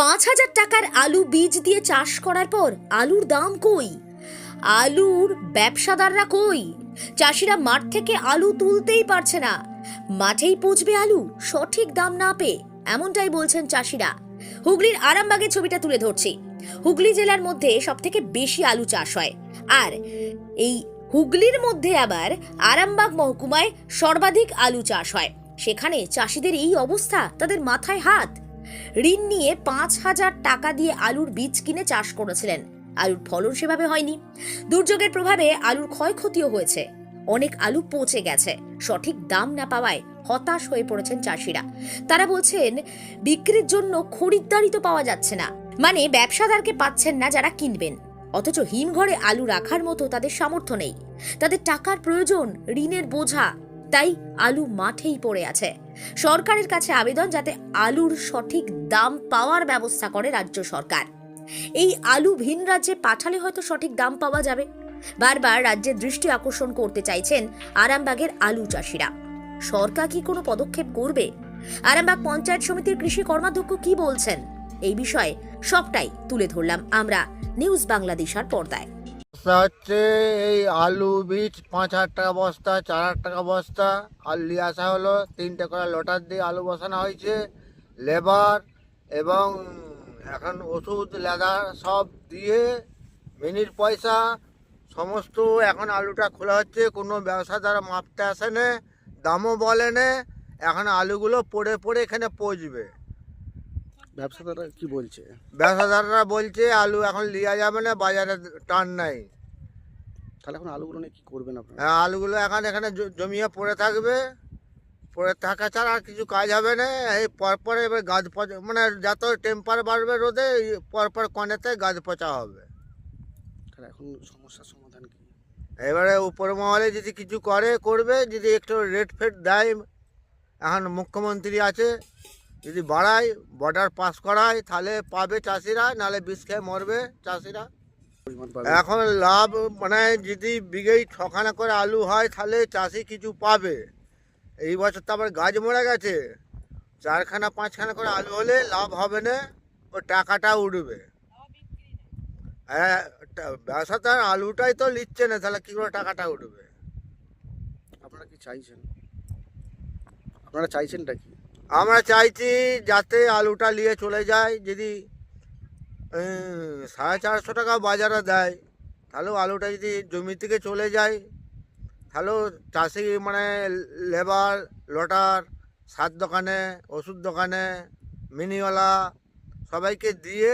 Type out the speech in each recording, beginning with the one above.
পাঁচ হাজার টাকার আলু বীজ দিয়ে চাষ করার পর আলুর দাম কই? আলুর ব্যবসাদাররা কই? চাষিরা মাঠ থেকে আলু তুলতেই পারছে না। মাঠেই পচবে আলু, সঠিক দাম না পেয়ে, এমনটাই বলছেন চাষিরা। হুগলির আরামবাগের ছবিটা তুলে ধরছি। হুগলি জেলার মধ্যে সবথেকে বেশি আলু চাষ হয়। আর এই হুগলির মধ্যে আবার আরামবাগ মহকুমায় সর্বাধিক আলু চাষ হয়। সেখানে চাষিদের এই অবস্থা তাদের মাথায় হাত। ঋণ নিয়ে পাঁচ হাজার টাকা দিয়ে আলুর বীজ কিনে চাষ করেছিলেন। আলুর ফলন সেভাবে হয়নি। দুর্যোগের প্রভাবে আলুর ক্ষয়ক্ষতিও হয়েছে। অনেক আলু পচে গেছে। সঠিক দাম না পাওয়ায় হতাশ হয়ে পড়েছেন চাষিরা। তারা বলছেন, বিক্রির জন্য খরিদ্দারই তো পাওয়া যাচ্ছে না। মানে ব্যবসাদারকে পাচ্ছেন না যারা কিনবেন। অথচ হিমঘরে আলু রাখার মতো তাদের সামর্থ্য নেই। তাদের টাকার প্রয়োজন ঋণের বোঝা। তাই আলু মাঠেই পড়ে আছে। সরকারের কাছে আবেদন যাতে আলুর সঠিক দাম পাওয়ার ব্যবস্থা করে রাজ্য সরকার। এই আলু ভিন রাজ্যে পাঠালে হয়তো সঠিক দাম পাওয়া যাবে। বারবার রাজ্যের দৃষ্টি আকর্ষণ করতে চাইছেন আরামবাগের আলু চাষিরা। সরকার কি কোনো পদক্ষেপ করবে? আরামবাগ পঞ্চায়েত সমিতির কৃষি কর্মাধ্যক্ষ কি বলছেন? এই বিষয়ে সবটাই তুলে ধরলাম আমরা নিউজ বাংলাদেশার পর্দায়। বস্তা হচ্ছে এই আলু, বীজ, পাঁচ হাজার টাকা বস্তা, চার হাজার টাকা বস্তা। আলু নিয়ে আসা হলো তিনটে করে লটার দিয়ে আলু বসানো হয়েছে, লেবার এবং এখন ওষুধ, লেদার সব দিয়ে মিনিট পয়সা। সমস্ত এখন আলুটা খোলা হচ্ছে, কোনো ব্যবসাদার মাপতে আসে না দামও বলে না এখন আলুগুলো পড়ে পড়ে এখানে পচবে। ব্যবসাদাররা কি বলছে? ব্যবসাদাররা বলছে আলু এখন লিয়া যাবে না বাজারে টান নাই। তাহলে এখন আলুগুলো নিয়ে কি করবেন আপনারা? হ্যাঁ, আলুগুলো এখন এখানে জ- জমিয়ে পড়ে থাকবে। পড়ে থাকা ছাড়া আর কিছু কাজ হবে না। এই পরপর এবার গাছ পচা মানে যত টেম্পার বাড়বে রোদে এই পরপর কনেতে গাছ পচা হবে। তাহলে এখন সমস্যার সমাধান কি? এবারে উপর মহলে যদি কিছু করে করবে যদি একটু রেট ফেট দেয় এখন মুখ্যমন্ত্রী আছে যদি বাড়ায় বর্ডার পাস করায়, তাহলে পাবে চাষিরা, নাহলে বিষ খেয়ে মরবে চাষিরা। এখন লাভ মানে যদি বিঘেই ছখানা করে আলু হয়, তাহলে চাষি কিছু পাবে। এই বছর তো আবার গাছ মরে গেছে। চারখানা, পাঁচখানা করে আলু হলে লাভ হবে না, ও টাকাটা উঠবে। হ্যাঁ টা- ব্যবসাদার আলুটাই তো নিচ্ছে না, তাহলে কী করে টাকাটা উঠবে? আপনারা কি চাইছেন? আপনারা চাইছেনটা কি? আমরা চাইছি যাতে আলুটা নিয়ে চলে যায় যদি সাড়ে চারশো টাকা বাজারে দেয় তাহলেও আলুটা যদি জমি থেকে চলে যায় তাহলেও চাষি মানে লেবার লটার সার দোকানে ওষুধ দোকানে মিনিওয়ালা সবাইকে দিয়ে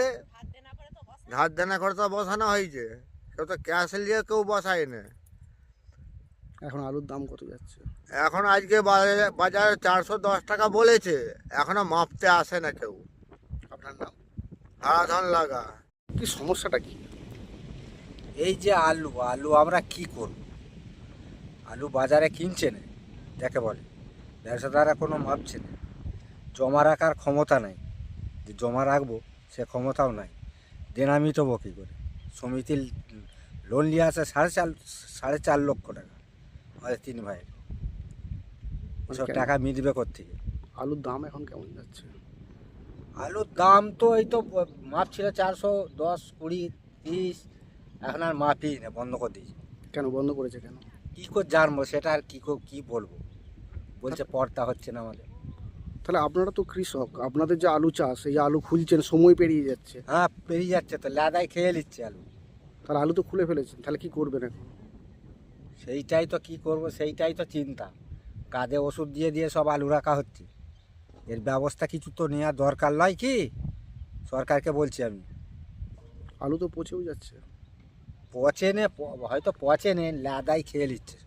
ধার দেনা করে তো বসানো হয়েছে। কেউ তো ক্যাশ নিয়ে কেউ বসায় না এখন আলুর দাম কত যাচ্ছে? এখন আজকে বাজারে বাজারে চারশো দশ টাকা বলেছে। এখনও মাপতে আসে না কেউ। আপনার নাম? হারাধন লাগা। কি সমস্যাটা কি? এই যে আলু আলু আমরা কি করব? আলু বাজারে কিনছে না? যাকে বলে। ব্যবসাদাররা কোনো ভাবছে না। জমা রাখার ক্ষমতা নাই। যে জমা রাখব সে ক্ষমতাও নাই। দেনা মিটবো কী করে? সমিতির লোন নিয়ে আসে সাড়ে চার সাড়ে চার লক্ষ টাকা। আমাদের তিন মানে সব? টাকা মিটবে কোথেকে আলুর দাম এখন কেমন যাচ্ছে? আলুর দাম তো এই তো মাপ ছিল চারশো দশ কুড়ি তিরিশ। এখন আর মাপই না বন্ধ করে দিয়েছে। কেন বন্ধ করেছে কেন? কি করে জানব সেটা আর কি কো- বলব? বলছে পড়তা হচ্ছে না আমাদের। তাহলে আপনারা তো কৃষক আপনাদের যে আলু চাষ এই যে আলু খুলছেন সময় পেরিয়ে যাচ্ছে। হ্যাঁ পেরিয়ে যাচ্ছে তো লাদাই খেয়ে নিচ্ছে আলু। তাহলে আলু তো খুলে ফেলেছেন তাহলে কি করবেন এখন? সেইটাই তো কি করব সেইটাই তো চিন্তা। কাঁধে ওষুধ দিয়ে দিয়ে সব আলু রাখা হচ্ছে। এর ব্যবস্থা কিছু তো নেওয়া দরকার নয় কি? সরকারকে বলছি আমি। আলু তো পচেও যাচ্ছে। পচে নে হয়তো পচে নে লাদাই খেয়ে নিচ্ছে।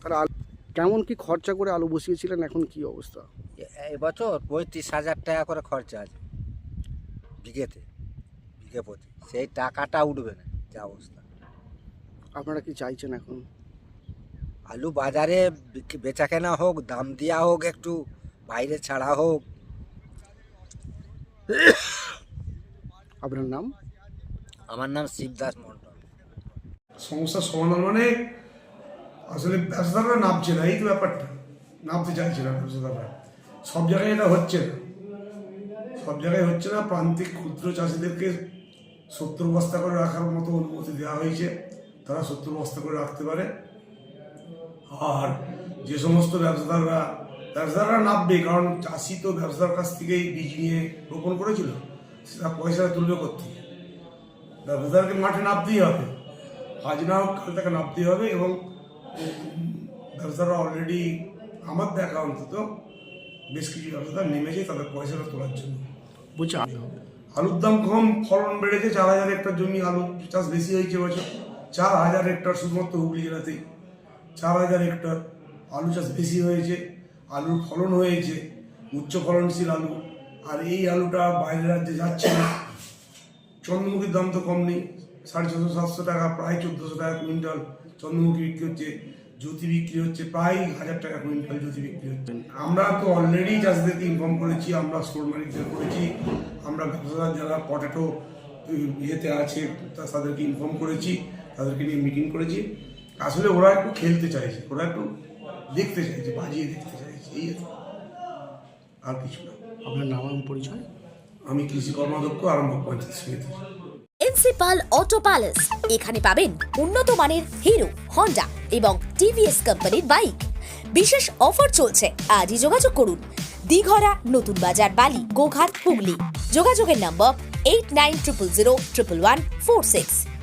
তাহলে আলু কেমন কি খরচা করে আলু বসিয়েছিলেন এখন কি অবস্থা? এবছর পঁয়ত্রিশ হাজার টাকা করে খরচা আছে। বিঘেতে বিঘে প্রতি সেই টাকাটা উঠবে না যা অবস্থা। আপনারা কি চাইছেন এখন? আলু বাজারে বেচা কেনা হোক দাম দেওয়া হোক একটু বাইরে ছাড়া হোক। আপনার নাম? আমার নাম শিবদাস মন্ডল সমস্যার সমাধান মানে আসলে ব্যবসাদাররা নামছে না এই তো ব্যাপারটা। নামতে চাইছে না ব্যবসাদাররা। সব জায়গায় এটা হচ্ছে না। সব জায়গায় হচ্ছে না প্রান্তিক ক্ষুদ্র চাষিদেরকে সত্তর বস্তা করে রাখার মতো অনুমতি দেওয়া হয়েছে। তারা সত্তর বস্তা করে রাখতে পারে। আর যে সমস্ত ব্যবসাদাররা ব্যবসাদাররা নামবে কারণ চাষি তো ব্যবসার কাছ থেকেই বীজ নিয়ে রোপণ করেছিল সেটা পয়সা তুলবে করতে ব্যবসাদারকে মাঠে নামতেই হবে। আজ না হোক কাল তাকে নামতেই হবে এবং উম, ব্যবসাদাররা অলরেডি আমার দেখা অন্তত বেশ কিছু ব্যবসাদার নেমেছে তাদের পয়সাটা তোলার জন্য। বলছি আলুর দাম কম ফলন বেড়েছে চার হাজার একটা জমি আলু চাষ বেশি হয়েছে বছর। চার হাজার হেক্টর শুধুমাত্র হুগলি জেলাতেই চার হাজার হেক্টর আলু চাষ বেশি হয়েছে, আলুর ফলন হয়েছে, উচ্চ ফলনশীল আলু। আর এই আলুটা বাইরের রাজ্যে যাচ্ছে না। চন্দ্রমুখীর দাম তো কম নেই, সাড়ে ছশো সাতশো টাকা, প্রায় চোদ্দোশো টাকা কুইন্টাল। চন্দ্রমুখী বিক্রি হচ্ছে, জ্যোতি বিক্রি হচ্ছে, প্রায় হাজার টাকা কুইন্টাল জ্যোতি বিক্রি হচ্ছে। আমরা তো অলরেডি চাষিদেরকে ইনফর্ম করেছি, আমরা স্টোর মালিকদের করেছি, আমরা ব্যবসাদার যারা পটেটো ইয়েতে আছে তাদেরকে ইনফর্ম করেছি। তাদেরকে নিয়ে মিটিং করেছি। আসলে ওরা একটু খেলতে চাইছে ওরা একটু দেখতে চাইছে বাজিয়ে দেখতে চাইছে এই আর কিছু না। আপনার নাম এবং পরিচয়? আমি কৃষি কর্মাধ্যক্ষ আরম্ভ পঞ্চায়েত সমিতি প্রিন্সিপাল অটো প্যালেস। এখানে পাবেন উন্নত মানের হিরো হন্ডা এবং টিভিএস কোম্পানির বাইক। বিশেষ অফার চলছে আজই যোগাযোগ করুন। দিঘরা নতুন বাজার বালি গোঘাট হুগলি। যোগাযোগের নম্বর eight nine triple zero triple one four six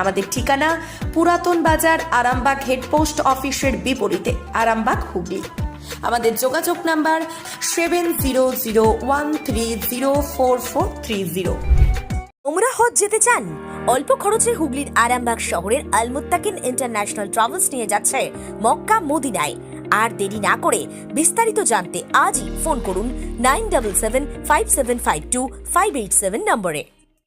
আমাদের ঠিকানা পুরাতন বাজার আরামবাগ হেডপোস্ট অফিসের বিপরীতে, আরামবাগ হুগলি। আমাদের যোগাযোগ number seven zero zero one three zero four four three zero. উমরা হজ যেতে চান? অল্প খরচে হুগলির আরামবাগ শহরের আলমুত্তাকিন ইন্টারন্যাশনাল ট্রাভেলস নিয়ে যাচ্ছে মক্কা মদিনায়। আর দেরি না করে বিস্তারিত জানতে আজই ফোন করুন nine double seven five seven five two five eight seven নম্বরে।